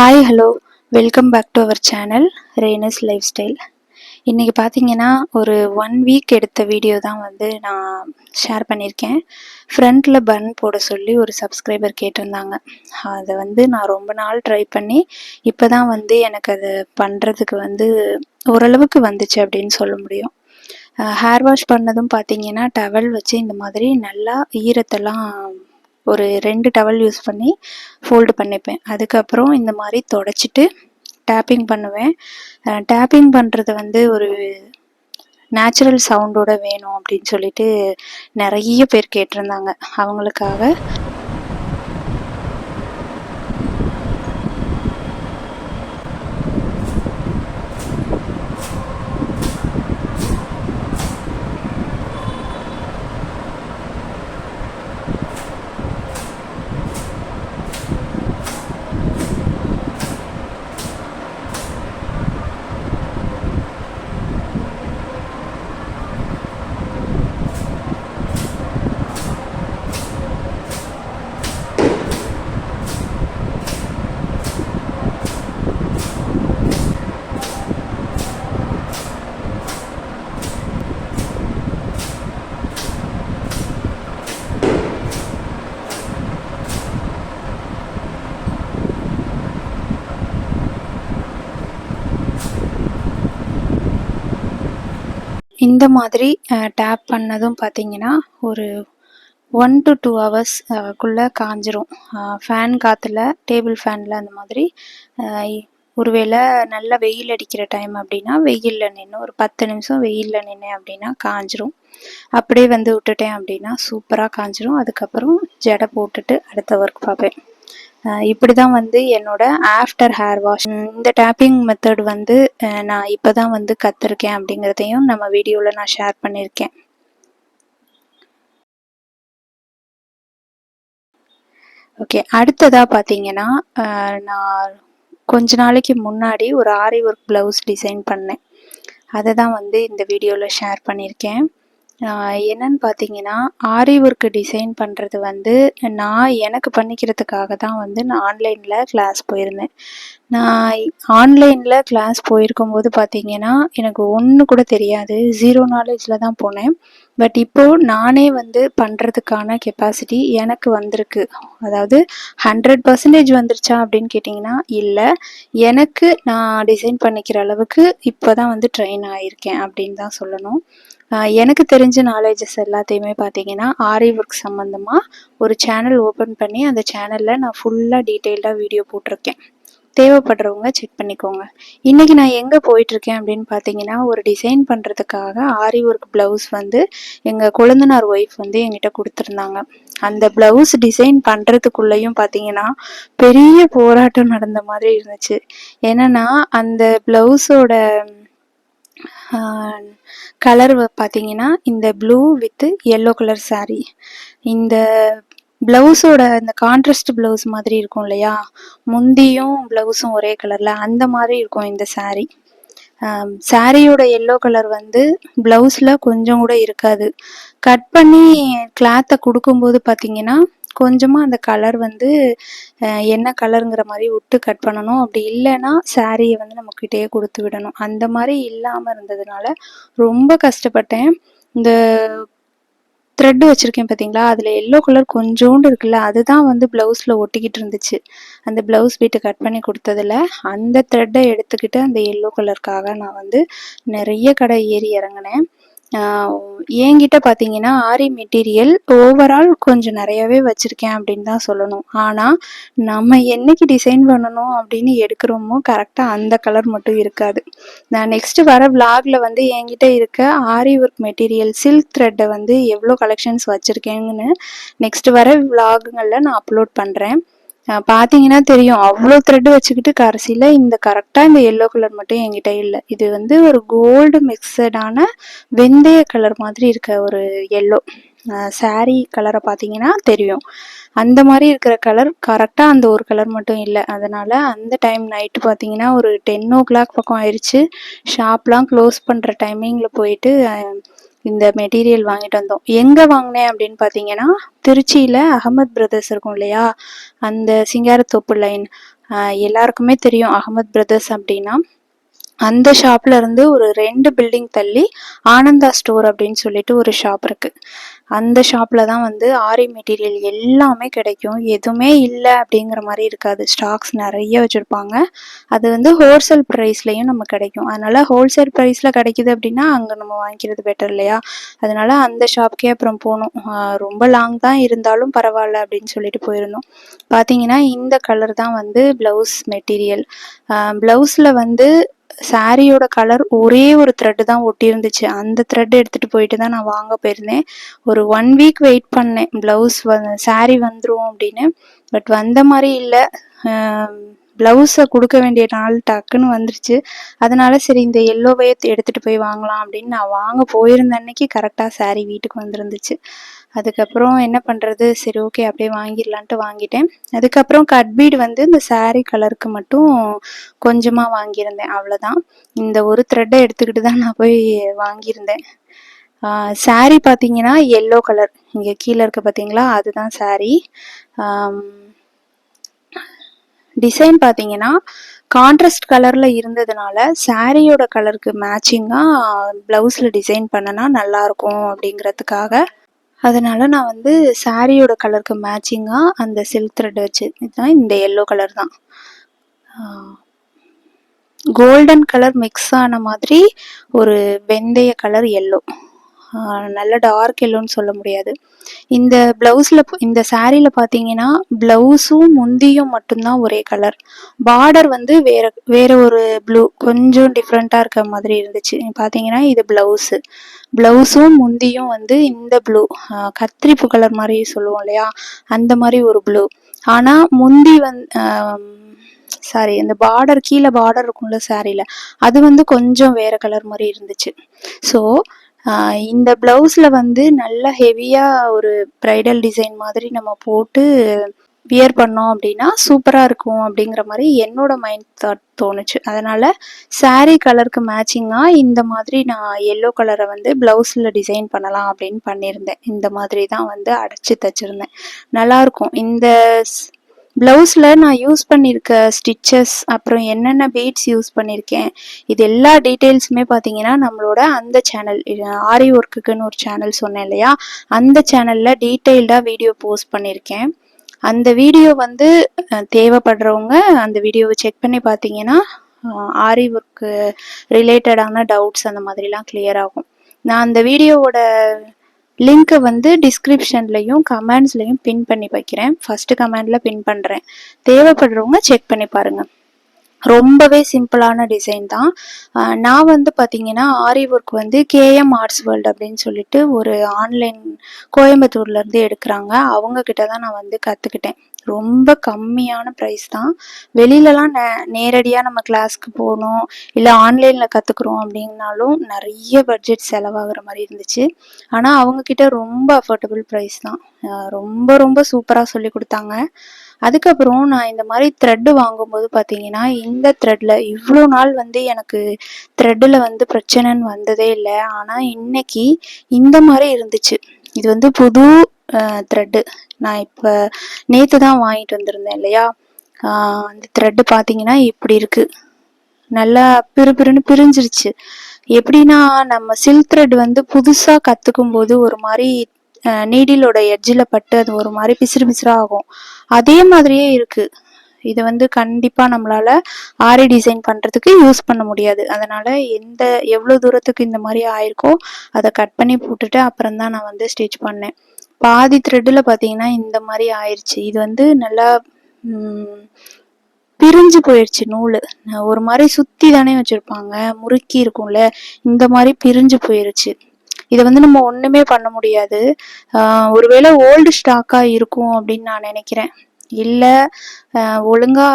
Hi hello welcome back to our channel ரேனஸ் lifestyle இன்றைக்கி பார்த்தீங்கன்னா ஒரு ஒன் வீக் எடுத்த வீடியோ தான் வந்து நான் ஷேர் பண்ணியிருக்கேன் ஃப்ரண்ட்டில் பன் போட சொல்லி ஒரு சப்ஸ்கிரைபர் கேட்டிருந்தாங்க. அதை வந்து நான் ரொம்ப நாள் ட்ரை பண்ணி இப்போ தான் வந்து எனக்கு அது பண்ணுறதுக்கு வந்து ஓரளவுக்கு வந்துச்சு அப்படின்னு சொல்ல முடியும். ஹேர் வாஷ் பண்ணதும் பார்த்தீங்கன்னா டவல் வச்சு இந்த மாதிரி நல்லா ஈரத்தெல்லாம் ஒரு ரெண்டு டவல் யூஸ் பண்ணி ஃபோல்டு பண்ணிப்பேன். அதுக்கப்புறம் இந்த மாதிரி தொடச்சிட்டு டேப்பிங் பண்ணுவேன். டேப்பிங் பண்ணுறது வந்து ஒரு நேச்சுரல் சவுண்டோட வேணும் அப்படின்னு சொல்லிட்டு நிறைய பேர் கேட்டிருந்தாங்க. அவங்களுக்காக இந்த மாதிரி டேப் பண்ணதும் பார்த்தீங்கன்னா ஒரு ஒன் டு டூ ஹவர்ஸ்க்குள்ளே காஞ்சிரும். ஃபேன் காற்றுல டேபிள் ஃபேனில் அந்த மாதிரி ஒருவேளை நல்ல வெயில் அடிக்கிற டைம் அப்படின்னா வெயிலில் நின்று ஒரு பத்து நிமிஷம் வெயிலில் நின்று அப்படின்னா காஞ்சிரும். அப்படியே வந்து விட்டுட்டேன் அப்படின்னா சூப்பராக காஞ்சிரும். அதுக்கப்புறம் ஜடை போட்டுட்டு அடுத்த ஒர்க் பார்ப்பேன். இப்படி தான் வந்து என்னோட ஆஃப்டர் ஹேர் வாஷ் இந்த டேப்பிங் மெத்தட் வந்து நான் இப்போ தான் வந்து கற்றுருக்கேன் அப்படிங்கிறதையும் நம்ம வீடியோவில் நான் ஷேர் பண்ணியிருக்கேன் ஓகே அடுத்ததாக பார்த்தீங்கன்னா நான் கொஞ்ச நாளைக்கு முன்னாடி ஒரு ஆரி ஒர்க் ப்ளவுஸ் டிசைன் பண்ணேன். அதை தான் வந்து இந்த வீடியோவில் ஷேர் பண்ணியிருக்கேன் என்னன்னு பார்த்தீங்கன்னா ஆரி ஒர்க்கு டிசைன் பண்ணுறது வந்து நான் எனக்கு பண்ணிக்கிறதுக்காக தான் வந்து நான் ஆன்லைனில் கிளாஸ் போயிருந்தேன். நான் ஆன்லைனில் கிளாஸ் போயிருக்கும்போது பார்த்தீங்கன்னா எனக்கு ஒன்று கூட தெரியாது. ஜீரோ நாலேஜில் தான் போனேன். பட் இப்போது நானே வந்து பண்ணுறதுக்கான கெப்பாசிட்டி எனக்கு வந்திருக்கு. அதாவது ஹண்ட்ரட் பர்சன்டேஜ் வந்துருச்சா அப்படின்னு கேட்டிங்கன்னா இல்லை. எனக்கு நான் டிசைன் பண்ணிக்கிற அளவுக்கு இப்போ தான் வந்து ட்ரெயின் ஆகியிருக்கேன் அப்படின்னு தான் சொல்லணும். எனக்கு தெரிஞ்ச நாலேஜஸ் எல்லாத்தையுமே பார்த்தீங்கன்னா ஆரி ஒர்க் சம்மந்தமாக ஒரு சேனல் ஓப்பன் பண்ணி அந்த சேனலில் நான் ஃபுல்லாக டீட்டெயில்டாக வீடியோ போட்டிருக்கேன். தேவைப்படுறவங்க செக் பண்ணிக்கோங்க. இன்றைக்கி நான் எங்கே போயிட்டுருக்கேன் அப்படின்னு பார்த்தீங்கன்னா ஒரு டிசைன் பண்ணுறதுக்காக ஆரி ஒர்க் ப்ளவுஸ் வந்து எங்கள் குழந்தனார் ஒய்ஃப் வந்து எங்கிட்ட கொடுத்துருந்தாங்க. அந்த ப்ளவுஸ் டிசைன் பண்ணுறதுக்குள்ளேயும் பார்த்தீங்கன்னா பெரிய போராட்டம் நடந்த மாதிரி இருந்துச்சு. என்னென்னா அந்த ப்ளவுஸோட கலர் பார்த்தீங்கன்னா இந்த blue with yellow colour sari இந்த ப்ளவுஸோட இந்த கான்ட்ராஸ்ட் ப்ளவுஸ் மாதிரி இருக்கும் இல்லையா? முந்தியும் ப்ளவுஸும் ஒரே கலரில் அந்த மாதிரி இருக்கும் இந்த சாரீ சாரியோட எல்லோ கலர் வந்து ப்ளவுஸில் கொஞ்சம் கூட இருக்காது. கட் பண்ணி கிளாத்தை கொடுக்கும்போது பார்த்தீங்கன்னா கொஞ்சமாக அந்த கலர் வந்து என்ன கலருங்கிற மாதிரி விட்டு கட் பண்ணணும். அப்படி இல்லைன்னா சாரியை வந்து நம்மக்கிட்டே கொடுத்து விடணும். அந்த மாதிரி இல்லாமல் இருந்ததுனால ரொம்ப கஷ்டப்பட்டேன். இந்த த்ரெட்டு வச்சுருக்கேன் பார்த்தீங்களா அதில் எல்லோ கலர் கொஞ்சோண்டு இருக்குல்ல அதுதான் வந்து ப்ளவுஸில் ஒட்டிக்கிட்டு இருந்துச்சு. அந்த ப்ளவுஸ் பீட்டை கட் பண்ணி கொடுத்ததில் அந்த த்ரெட்டை எடுத்துக்கிட்டு அந்த எல்லோ கலருக்காக நான் வந்து நிறைய கடை ஏறி இறங்கினேன். என்கிட்ட பார்த்தீங்கன்னா ஆரி மெட்டீரியல் ஓவரால் கொஞ்சம் நிறையவே வச்சுருக்கேன் அப்படின்னு தான் சொல்லணும். ஆனால் நம்ம என்னைக்கு டிசைன் பண்ணணும் அப்படின்னு எடுக்கிறோமோ கரெக்டாக அந்த கலர் மட்டும் இருக்காது. நான் நெக்ஸ்ட்டு வர விலாகில் வந்து என்கிட்ட இருக்க ஆரி ஒர்க் மெட்டீரியல் சில்க் த்ரெட்டை வந்து எவ்வளோ கலெக்ஷன்ஸ் வச்சுருக்கேங்கன்னு நெக்ஸ்ட் வர விலாகுங்களில் நான் அப்லோட் பண்ணுறேன் பார்த்தீங்கன்னா தெரியும். அவ்வளோ த்ரெட்டு வச்சுக்கிட்டு கடைசியில் இந்த கரெக்டாக இந்த எல்லோ கலர் மட்டும் என்கிட்ட இல்லை. இது வந்து ஒரு கோல்டு மிக்சடான வெந்தய கலர் மாதிரி இருக்க ஒரு எல்லோ சாரீ கலரை பார்த்தீங்கன்னா தெரியும். அந்த மாதிரி இருக்கிற கலர் கரெக்டாக அந்த ஒரு கலர் மட்டும் இல்லை. அதனால் அந்த டைம் நைட்டு பார்த்தீங்கன்னா ஒரு டென் ஓ கிளாக் பக்கம் ஆயிடுச்சு ஷாப்லாம் க்ளோஸ் பண்ணுற டைமிங்கில் போயிட்டு இந்த மெட்டீரியல் வாங்கிட்டு வந்தோம். எங்கே வாங்கினேன் அப்படின்னு பார்த்தீங்கன்னா திருச்சியில் அகமத் பிரதர்ஸ் இருக்கும் இல்லையா? அந்த சிங்காரத்தோப்பு லைன் எல்லாருக்குமே தெரியும் அகமத் பிரதர்ஸ் அப்படின்னா. அந்த ஷாப்ல இருந்து ஒரு ரெண்டு பில்டிங் தள்ளி ஆனந்தா ஸ்டோர் அப்படின்னு சொல்லிட்டு ஒரு ஷாப் இருக்கு. அந்த ஷாப்ல தான் வந்து ஆரி மெட்டீரியல் எல்லாமே கிடைக்கும். எதுவுமே இல்லை அப்படிங்கிற மாதிரி இருக்காது. ஸ்டாக்ஸ் நிறைய வச்சிருப்பாங்க. அது வந்து ஹோல்சேல் ப்ரைஸ்லையும் நம்ம கிடைக்கும். அதனால ஹோல்சேல் ப்ரைஸ்ல கிடைக்குது அப்படின்னா அங்கே நம்ம வாங்கிக்கிறது பெட்டர் இல்லையா? அதனால அந்த ஷாப்க்கே அப்புறம் போனோம் ரொம்ப லாங் தான் இருந்தாலும் பரவாயில்ல அப்படின்னு சொல்லிட்டு போயிருந்தோம். பார்த்தீங்கன்னா இந்த கலர் தான் வந்து ப்ளவுஸ் மெட்டீரியல் ப்ளவுஸில் வந்து சாரியோட கலர் ஒரே ஒரு த்ரெட் தான் ஒட்டியிருந்துச்சு. அந்த த்ரெட் எடுத்துட்டு போயிட்டு தான் நான் வாங்க போயிருந்தேன். ஒரு ஒன் வீக் வெயிட் பண்ணேன். ப்ளவுஸ் பிளவுஸ் சாரி வந்துரும் அப்படின்னு. பட் வந்த மாதிரி இல்லை. ப்ளவுஸை கொடுக்க வேண்டிய நாள் டக்குன்னு வந்துருச்சு. அதனால சரி இந்த எல்லோவே எடுத்துகிட்டு போய் வாங்கலாம் அப்படின்னு நான் வாங்க போயிருந்த அன்னைக்கு கரெக்டாக சாரி வீட்டுக்கு வந்துருந்துச்சு. அதுக்கப்புறம் என்ன பண்ணுறது சரி ஓகே அப்படியே வாங்கிடலான்ட்டு வாங்கிட்டேன். அதுக்கப்புறம் கட் பீட் வந்து இந்த சாரீ கலருக்கு மட்டும் கொஞ்சமாக வாங்கியிருந்தேன் அவ்வளோதான் இந்த ஒரு த்ரெட்டை எடுத்துக்கிட்டு தான் நான் போய் வாங்கியிருந்தேன். saree பார்த்தீங்கன்னா எல்லோ கலர் இங்கே கீழே இருக்க பார்த்தீங்களா அதுதான் சாரீ டிசைன் பார்த்தீங்கன்னா கான்ட்ராஸ்ட் கலரில் இருந்ததுனால சாரியோட கலருக்கு மேட்சிங்காக ப்ளவுஸில் டிசைன் பண்ணனா நல்லாயிருக்கும் அப்படிங்கிறதுக்காக. அதனால் நான் வந்து சாரியோட கலருக்கு மேட்சிங்காக அந்த சில்க் த்ரெட் வச்சு இதுதான் இந்த எல்லோ கலர் தான். கோல்டன் கலர் மிக்ஸ் ஆன மாதிரி ஒரு வெந்தய கலர் எல்லோ நல்ல டார்க் எல்லோன்னு சொல்ல முடியாது. இந்த பிளவுஸ்ல இந்த சாரீல பாத்தீங்கன்னா பிளவுஸும் முந்தியும் மட்டும்தான் ஒரே கலர் பார்டர் வந்து வேற வேற ஒரு ப்ளூ கொஞ்சம் டிஃப்ரெண்ட்டாக இருக்க மாதிரி இருந்துச்சு. பாத்தீங்கன்னா இது பிளவுஸ் பிளவுஸும் முந்தியும் வந்து இந்த ப்ளூ கத்திரிப்பு கலர் மாதிரி சொல்லுவோம் இல்லையா? அந்த மாதிரி ஒரு ப்ளூ ஆனா முந்தி வந் சாரி இந்த பார்டர் கீழே பார்டர் இருக்கும்ல சாரியில் அது வந்து கொஞ்சம் வேற கலர் மாதிரி இருந்துச்சு. ஸோ இந்த ப்ளவுஸில் வந்து நல்ல ஹெவியாக ஒரு ப்ரைடல் டிசைன் மாதிரி நம்ம போட்டு வியர் பண்ணோம் அப்படின்னா சூப்பராக இருக்கும் அப்படிங்கிற மாதிரி என்னோட மைண்ட் தாட் தோணுச்சு. அதனால் சாரீ கலருக்கு மேட்சிங்காக இந்த மாதிரி நான் எல்லோ கலரை வந்து ப்ளவுஸில் டிசைன் பண்ணலாம் அப்படின்னு பண்ணியிருந்தேன். இந்த மாதிரி தான் வந்து அடைச்சி தச்சுருந்தேன். நல்லாயிருக்கும் இந்த ப்ளவுஸில் நான் யூஸ் பண்ணியிருக்க ஸ்டிச்சஸ் அப்புறம் என்னென்ன பீட்ஸ் யூஸ் பண்ணியிருக்கேன் இது எல்லா டீட்டெயில்ஸுமே பார்த்தீங்கன்னா நம்மளோட அந்த சேனல் ஆரி ஒர்க்குக்குன்னு ஒரு சேனல் சொன்னேன் இல்லையா? அந்த சேனலில் டீட்டெயில்டாக வீடியோ போஸ்ட் பண்ணியிருக்கேன் அந்த வீடியோ வந்து தேவைப்படுறவங்க அந்த வீடியோவை செக் பண்ணி பார்த்தீங்கன்னா ஆரி ஒர்க்கு ரிலேட்டடான டவுட்ஸ் அந்த மாதிரிலாம் கிளியர் ஆகும். நான் அந்த வீடியோவோட லிங்க்கை வந்து டிஸ்கிரிப்ஷன்லையும் கமெண்ட்ஸ்லையும் பின் பண்ணி வைக்கிறேன். ஃபஸ்ட்டு கமெண்டில் பின் பண்ணுறேன் தேவைப்படுறவங்க செக் பண்ணி பாருங்கள் ரொம்பவே சிம்பிளான டிசைன் தான். நான் வந்து பார்த்தீங்கன்னா ஆரி ஒர்க் வந்து கேஎம் ஆர்ட்ஸ் வேர்ல்டு அப்படின்னு சொல்லிட்டு ஒரு ஆன்லைன் கோயம்புத்தூர்லேருந்து எடுக்கிறாங்க. அவங்கக்கிட்ட தான் நான் வந்து கற்றுக்கிட்டேன் ரொம்ப கம்மியான ப்ரைஸ் தான். வெளியிலலாம் நே நேரடியாக நம்ம கிளாஸ்க்கு போகணும் இல்லை ஆன்லைனில் கற்றுக்குறோம் அப்படின்னாலும் நிறைய பட்ஜெட் செலவாகிற மாதிரி இருந்துச்சு. ஆனால் அவங்கக்கிட்ட ரொம்ப அஃபோர்டபுள் ப்ரைஸ் தான். ரொம்ப ரொம்ப சூப்பராக சொல்லி கொடுத்தாங்க. அதுக்கப்புறம் நான் இந்த மாதிரி த்ரெட்டு வாங்கும்போது பார்த்தீங்கன்னா இந்த த்ரெட்டில் இவ்வளோ நாள் வந்து எனக்கு த்ரெட்டில் வந்து பிரச்சனைன்னு வந்ததே இல்லை. ஆனால் இன்னைக்கு இந்த மாதிரி இருந்துச்சு. இது வந்து புது த்ரெட்டு நான் இப்போ நேற்று தான் வாங்கிட்டு வந்திருந்தேன் இல்லையா? அந்த த்ரெட்டு பார்த்தீங்கன்னா இப்படி இருக்கு. நல்லா பிறு பிறுன்னு பிரிஞ்சிருச்சு. எப்படின்னா நம்ம சில்க் த்ரெட் வந்து புதுசாக கற்றுக்கும் போது ஒரு மாதிரி நீடிலோட எட்ஜில் பட்டு அது ஒரு மாதிரி பிசிறு பிசிறா ஆகும். அதே மாதிரியே இருக்குது இது வந்து கண்டிப்பாக நம்மளால் ஆரி டிசைன் பண்ணுறதுக்கு யூஸ் பண்ண முடியாது. அதனால் எந்த எவ்வளோ தூரத்துக்கு இந்த மாதிரி ஆயிருக்கோ அதை கட் பண்ணி போட்டுட்டு அப்புறம் தான் நான் வந்து ஸ்டிச் பண்ணேன். பாதி த்ரெட்டில் பார்த்தீங்கன்னா இந்த மாதிரி ஆயிடுச்சு இது வந்து நல்லா பிரிஞ்சு போயிடுச்சு நூல். ஒரு மாதிரி சுற்றி தானே வச்சிருப்பாங்க. முறுக்கி இருக்கும்ல. இந்த மாதிரி பிரிஞ்சு போயிருச்சு. இதை வந்து நம்ம ஒன்றுமே பண்ண முடியாது. ஒருவேளை ஓல்டு ஸ்டாக்காக இருக்கும் அப்படின்னு நான் நினைக்கிறேன். இல்லை ஒழுங்கா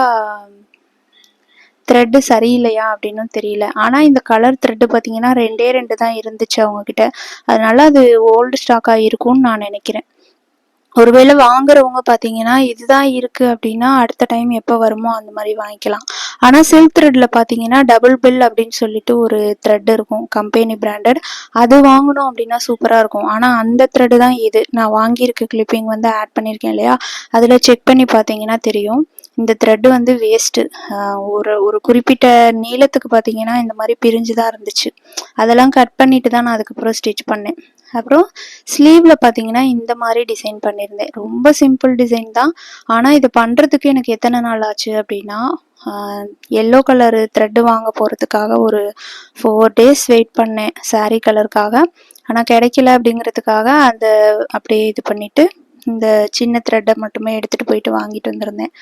த்ரெட்டு சரியில்லையா அப்படின்னு தெரியல. ஆனால் இந்த கலர் த்ரெட்டு பார்த்தீங்கன்னா ரெண்டே ரெண்டு தான் இருந்துச்சு அவங்கக்கிட்ட அதனால அது ஓல்டு ஸ்டாக்காக இருக்கும்னு நான் நினைக்கிறேன். ஒருவேளை வாங்குறவங்க பார்த்தீங்கன்னா இதுதான் இருக்கு அப்படின்னா அடுத்த டைம் எப்போ வருமோ அந்த மாதிரி வாங்கிக்கலாம். ஆனால் சில்க் த்ரெட்டில் பார்த்தீங்கன்னா டபுள் பில் அப்படின்னு சொல்லிட்டு ஒரு த்ரெட் இருக்கும் கம்பெனி பிராண்டட் அது வாங்கணும் அப்படின்னா சூப்பராக இருக்கும். ஆனால் அந்த த்ரெட் தான் இது. நான் வாங்கியிருக்க கிளிப்பிங் வந்து ஆட் பண்ணியிருக்கேன் இல்லையா? அதில் செக் பண்ணி பார்த்தீங்கன்னா தெரியும். இந்த த்ரெட்டு வந்து வேஸ்ட்டு ஒரு ஒரு குறிப்பிட்ட நீளத்துக்கு பார்த்தீங்கன்னா இந்த மாதிரி பிரிஞ்சு தான் இருந்துச்சு. அதெல்லாம் கட் பண்ணிட்டு தான் நான் அதுக்கப்புறம் ஸ்டிச் பண்ணேன். அப்புறம் ஸ்லீவில் பார்த்தீங்கன்னா இந்த மாதிரி டிசைன் பண்ணியிருந்தேன். ரொம்ப சிம்பிள் டிசைன் தான். ஆனால் இது பண்ணுறதுக்கு எனக்கு எத்தனை நாள் ஆச்சு அப்படின்னா எல்லோ கலரு த்ரெட்டு வாங்க போகிறதுக்காக ஒரு ஃபோர் டேஸ் வெயிட் பண்ணேன் சாரீ கலருக்காக ஆனால் கிடைக்கல அப்படிங்கிறதுக்காக அந்த அப்படியே இது பண்ணிவிட்டு இந்த சின்ன த்ரெட்டை மட்டுமே எடுத்துகிட்டு போயிட்டு வாங்கிட்டு வந்திருந்தேன்.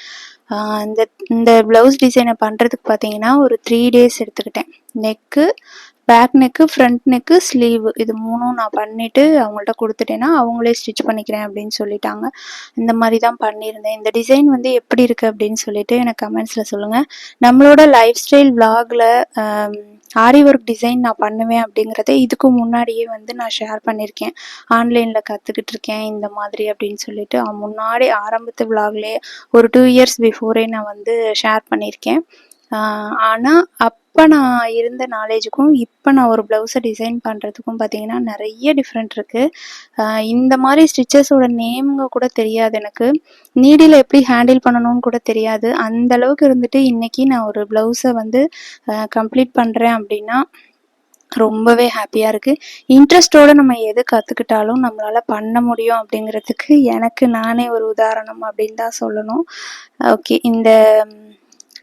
இந்த இந்த ப்ளவுஸ் டிசைனை பண்ணுறதுக்கு பார்த்தீங்கன்னா ஒரு த்ரீ டேஸ் எடுத்துக்கிட்டேன். Neck back neck front neck sleeve இது மூணும் நான் பண்ணிவிட்டு அவங்கள்ட்ட கொடுத்துட்டேன்னா அவங்களே ஸ்டிச் பண்ணிக்கிறேன் அப்படின்னு சொல்லிட்டாங்க. இந்த மாதிரி தான் பண்ணியிருந்தேன். இந்த டிசைன் வந்து எப்படி இருக்குது அப்படின்னு சொல்லிட்டு எனக்கு கமெண்ட்ஸில் சொல்லுங்கள் நம்மளோட லைஃப் ஸ்டைல் விலாகில் ஆரி ஒர்க் டிசைன் நான் பண்ணுவேன் அப்படிங்கிறத இதுக்கு முன்னாடியே வந்து நான் ஷேர் பண்ணியிருக்கேன். ஆன்லைனில் கற்றுக்கிட்டு இருக்கேன் இந்த மாதிரி அப்படின்னு சொல்லிட்டு. முன்னாடி ஆரம்பத்து விலாக்லேயே ஒரு டூ இயர்ஸ் பிஃபோரே நான் வந்து ஷேர் பண்ணியிருக்கேன். ஆனால் அப்போ நான் இருந்த நாலேஜுக்கும் இப்போ நான் ஒரு ப்ளவுஸை டிசைன் பண்ணுறதுக்கும் பார்த்தீங்கன்னா நிறைய டிஃப்ரெண்ட் இருக்குது இந்த மாதிரி ஸ்டிச்சஸோட நேமுங்க கூட தெரியாது எனக்கு. நீடில் எப்படி ஹேண்டில் பண்ணணும்னு கூட தெரியாது. அந்த அளவுக்கு இருந்துட்டு இன்றைக்கி நான் ஒரு ப்ளவுஸை வந்து கம்ப்ளீட் பண்ணுறேன் அப்படின்னா ரொம்பவே ஹாப்பியாக இருக்குது இன்ட்ரெஸ்ட்டோடு நம்ம எது கற்றுக்கிட்டாலும் நம்மளால் பண்ண முடியும் அப்படிங்கிறதுக்கு எனக்கு நானே ஒரு உதாரணம் அப்படின்னு தான் சொல்லணும். ஓகே இந்த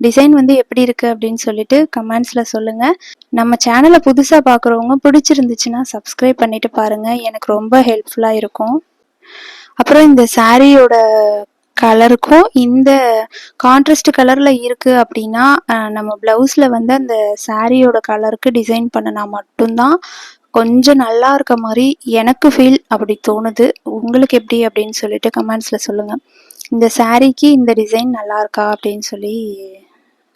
டிசைன் வந்து எப்படி இருக்குது அப்படின்னு சொல்லிட்டு கமெண்ட்ஸில் சொல்லுங்கள் நம்ம சேனலை புதுசாக பார்க்குறவங்க பிடிச்சிருந்துச்சுன்னா சப்ஸ்கிரைப் பண்ணிட்டு பாருங்கள் எனக்கு ரொம்ப ஹெல்ப்ஃபுல்லாக இருக்கும். அப்புறம் இந்த சாரியோட கலருக்கும் இந்த கான்ட்ராஸ்ட் கலரில் இருக்குது அப்படின்னா நம்ம ப்ளவுஸில் வந்து அந்த சாரியோட கலருக்கு டிசைன் பண்ணினா மட்டும்தான் கொஞ்சம் நல்லா இருக்க மாதிரி எனக்கு ஃபீல் அப்படி தோணுது. உங்களுக்கு எப்படி அப்படின்னு சொல்லிட்டு கமெண்ட்ஸில் சொல்லுங்கள் இந்த சாரீக்கு இந்த டிசைன் நல்லா இருக்கா அப்படின்னு சொல்லி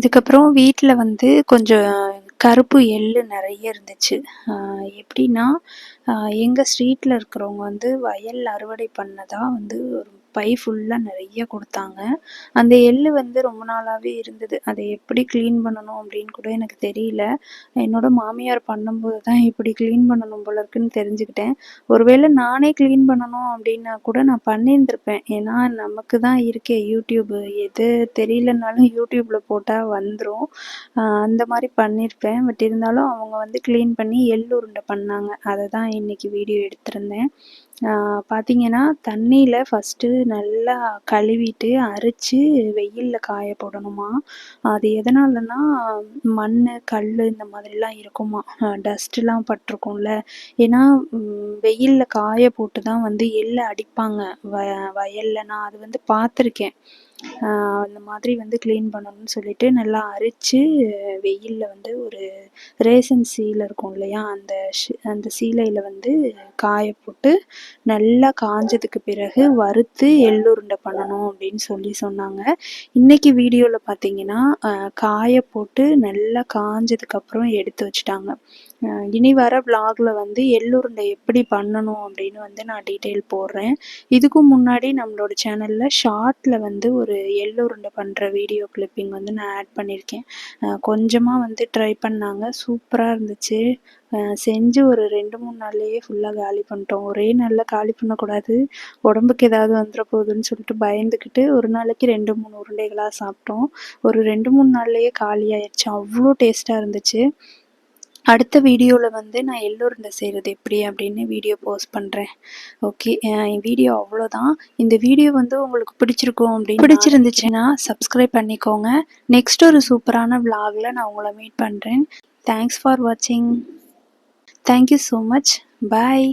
அதுக்கப்புறம் வீட்டில் வந்து கொஞ்சம் கருப்பு எள்ளு நிறைய இருந்துச்சு. எப்படின்னா எங்கள் ஸ்ட்ரீட்டில் இருக்கிறவங்க வந்து வயல் அறுவடை பண்ணதான் வந்து ஒரு பை ஃபுல்லாக நிறைய கொடுத்தாங்க. அந்த எள்ளு வந்து ரொம்ப நாளாகவே இருந்தது. அதை எப்படி க்ளீன் பண்ணணும் அப்படின்னு கூட எனக்கு தெரியல. என்னோட மாமியார் பண்ணும்போது தான் இப்படி க்ளீன் பண்ணணும் போல இருக்குன்னு தெரிஞ்சுக்கிட்டேன். ஒருவேளை நானே க்ளீன் பண்ணணும் அப்படின்னா கூட நான் பண்ணியிருந்திருப்பேன். ஏன்னா நமக்கு தான் இருக்கே யூடியூப்பு எது தெரியலனாலும் யூடியூப்பில் போட்டால் வந்துடும் அந்த மாதிரி பண்ணியிருப்பேன். பட் இருந்தாலும் அவங்க வந்து க்ளீன் பண்ணி எள்ளு உருண்டை பண்ணாங்க. அதை தான் இன்னைக்கு வீடியோ எடுத்திருந்தேன். பார்த்தீங்கன்னா தண்ணியில் ஃபஸ்ட்டு நல்லா கழுவிட்டு அரைச்சி வெயிலில் காய போடணுமா? அது எதனாலனா மண் கல் இந்த மாதிரிலாம் இருக்குமா? டஸ்ட்லாம் பட்டிருக்கும்ல. ஏன்னா வெயிலில் காய போட்டு தான் வந்து எள்ளை அடிப்பாங்க. வ வயல்ல. நான் அது வந்து பார்த்துருக்கேன் அந்த மாதிரி வந்து க்ளீன் பண்ணணும்னு சொல்லிட்டு நல்லா அரைச்சு வெயிலில் வந்து ஒரு ரேசன் சீலை இருக்கும் இல்லையா? அந்த அந்த சீலையில் வந்து காய போட்டு நல்லா காஞ்சதுக்கு பிறகு வறுத்து எள்ளுருண்டை பண்ணணும் அப்படின்னு சொல்லி சொன்னாங்க. இன்னைக்கு வீடியோவில் பார்த்தீங்கன்னா காய போட்டு நல்லா காஞ்சதுக்கப்புறம் எடுத்து வச்சுட்டாங்க. இனி வர விலாகில் வந்து எள்ளுருண்டை எப்படி பண்ணணும் அப்படின்னு வந்து நான் டீட்டெயில் போடுறேன். இதுக்கும் முன்னாடி நம்மளோட சேனலில் ஷார்ட்டில் வந்து ஒரு எள்ளுருண்டை பண்ணுற வீடியோ கிளிப்பிங் வந்து நான் ஆட் பண்ணியிருக்கேன் கொஞ்சமாக வந்து ட்ரை பண்ணாங்க. சூப்பராக இருந்துச்சு. செஞ்சு ஒரு ரெண்டு மூணு நாள்லேயே ஃபுல்லாக காலி பண்ணிட்டோம். ஒரே நாளில் காலி பண்ணக்கூடாது. உடம்புக்கு ஏதாவது வந்துட போகுதுன்னு சொல்லிட்டு பயந்துக்கிட்டு ஒரு நாளைக்கு ரெண்டு மூணு உருண்டைகளாக சாப்பிட்டோம். ஒரு ரெண்டு மூணு நாள்லேயே காலி ஆயிடுச்சு அவ்வளோ டேஸ்ட்டாக இருந்துச்சு. அடுத்த வீடியோவில் வந்து நான் எள்ளுருண்டை செய்கிறது எப்படி அப்படின்னு வீடியோ போஸ்ட் பண்ணுறேன் ஓகே என் வீடியோ அவ்வளோதான். இந்த வீடியோ வந்து உங்களுக்கு பிடிச்சிருக்கும் அப்படின்னு பிடிச்சிருந்துச்சுன்னா சப்ஸ்கிரைப் பண்ணிக்கோங்க. நெக்ஸ்ட் ஒரு சூப்பரான vlogல நான் உங்களை மீட் பண்ணுறேன் தேங்க்ஸ் ஃபார் வாட்சிங் thank you so much bye